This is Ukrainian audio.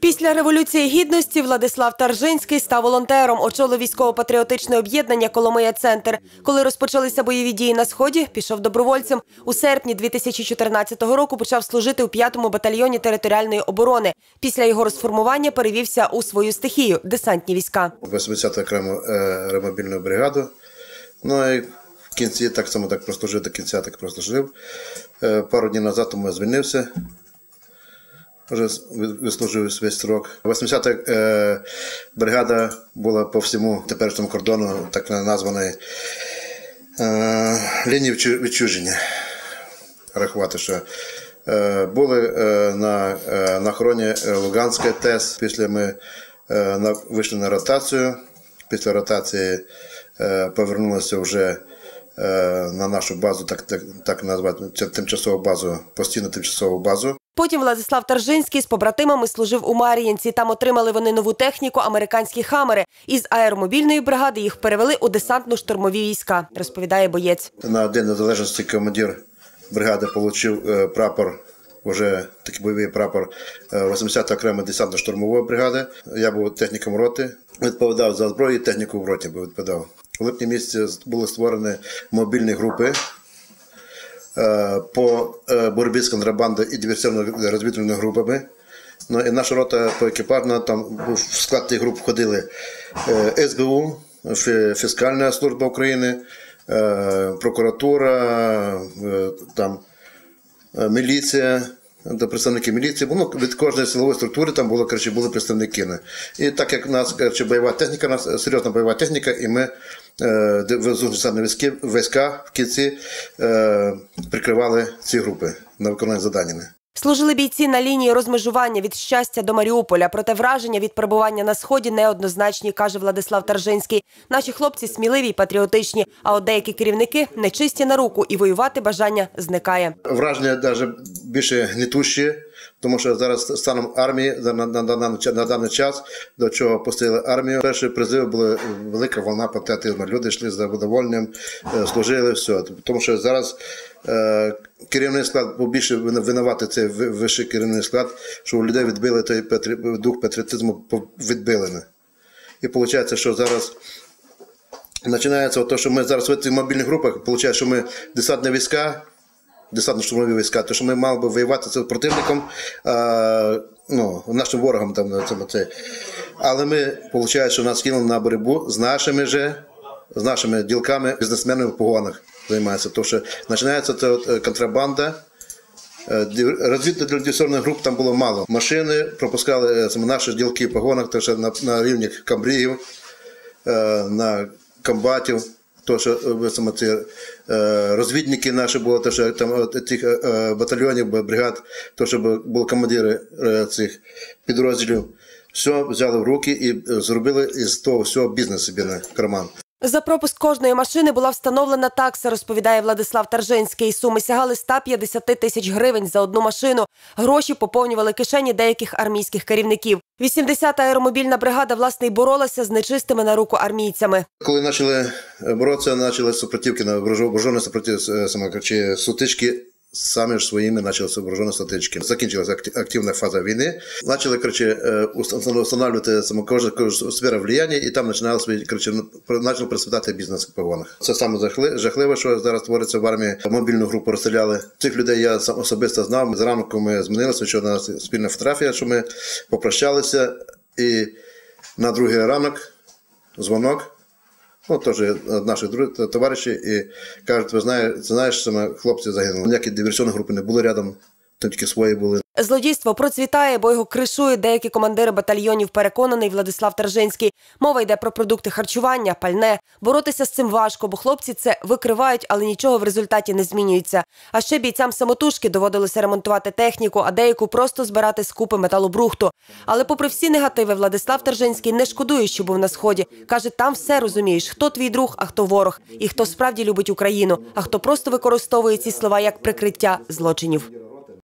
Після революції гідності Владислав Таржинський став волонтером, очолив військово-патріотичне об'єднання Коломия Центр. Коли розпочалися бойові дії на сході, пішов добровольцем. У серпні 2014 року почав служити у 5-му батальйоні територіальної оборони. Після його розформування перевівся у свою стихію десантні війська. 80 окрему е, ремобільну бригаду. Ну і в кінці так само так прослужив до кінця, так прослужив. Е, Пару днів назад тому звільнився. Вже вислужив весь срок. 80-та е, бригада була по всьому теперішньому кордону, так названої лінії відчу- відчуження. Рахувати, що е, були е, на, е, на охороні е, Луганська ТЕС. Після ми е, на, вийшли на ротацію. Після ротації е, повернулися вже е, на нашу базу, так, так, так назвати, тимчасову базу, постійну тимчасову базу. Потім Владислав Таржинський з побратимами служив у Мар'їнці. Там отримали вони нову техніку американські хамери. Із аеромобільної бригади їх перевели у десантно-штурмові війська, розповідає боєць. На День Незалежності командир бригади отримав прапор, вже такий бойовий прапор е, 80 окремої десантно-штурмової бригади. Я був техніком роти, відповідав за зброю і техніку в роті був відповідав. У липні місяці були створені мобільні групи е, по е, боротьбі з контрабандою і диверсійно-розвідувальними групами. Ну, і наша рота по екіпажна, там в склад тих груп входили е, СБУ, Фіскальна служба України, е, прокуратура, е, там, е, міліція, та представники міліції. Ну, від кожної силової структури там було, коротше, були представники. І так як у нас коротше, бойова техніка, у нас серйозна бойова техніка, і ми е, війська в кінці е, прикривали ці групи на виконання заданнями. Служили бійці на лінії розмежування від щастя до Маріуполя. Проте враження від перебування на сході неоднозначні, каже Владислав Таржинський. Наші хлопці сміливі й патріотичні, а от деякі керівники нечисті на руку і воювати бажання зникає. Враження навіть більше гнітущі, тому що зараз станом армії на, на, на, на, на даний час, до чого пустили армію. Перший призив була велика волна патріотизму. Люди йшли з задоволенням, е, служили все. Тому що зараз е, керівний склад був більше винуватий цей ви- вищий керівний склад, що у людей відбили той патрі... дух патріотизму відбили. І виходить, що зараз починається те, що ми зараз в цих мобільних групах, виходить, що ми десантні війська, десантно-штурмові війська, то що ми мали би воювати з противником, а, ну, нашим ворогом там на цьому це. Але ми, виходить, що нас кинули на боротьбу з нашими же, з нашими ділками, бізнесменами в погонах займаються. Тому що починається це от, е, контрабанда. Розвідувальних груп там було мало. Машини пропускали е, саме наші ділки в погонах, то що на, на рівні камбріїв, е, на комбатів. То, що е, саме ці е, розвідники наші були, то, що там тих е, батальйонів, бригад, то, що були командири цих підрозділів, все взяли в руки і зробили із того всього бізнес собі на карман. За пропуск кожної машини була встановлена такса, розповідає Владислав Таржинський. Суми сягали 150 тисяч гривень за одну машину. Гроші поповнювали кишені деяких армійських керівників. 80-та аеромобільна бригада власне й боролася з нечистими на руку армійцями. Коли почали е, боротися, почали супротивки на вооружені супротив е, саме чи сутички. Самі ж своїми почали вооружені статички. Закінчилася активна фаза війни. Почали е, установ- встановлювати кожна сфера влияння, і там починали свої почав процвітати бізнес в погонах. Це саме жахливе, що зараз твориться в армії. Мобільну групу розстріляли. Цих людей я особисто знав. Зранку ми змінилися, що нас спільна фотографія, що ми попрощалися, і на другий ранок дзвонок. Ну, теж наші друзі, товариші, і кажуть, ви знаєте, знаєш, саме хлопці загинули. Ніякі диверсійні групи не були рядом, то тільки свої були. Злодійство процвітає, бо його кришують деякі командири батальйонів, переконаний Владислав Таржинський. Мова йде про продукти харчування, пальне. Боротися з цим важко, бо хлопці це викривають, але нічого в результаті не змінюється. А ще бійцям самотужки доводилося ремонтувати техніку, а деяку просто збирати з купи металобрухту. Але, попри всі негативи, Владислав Таржинський не шкодує, що був на сході. каже, там все розумієш, хто твій друг, а хто ворог, і хто справді любить Україну, а хто просто використовує ці слова як прикриття злочинів.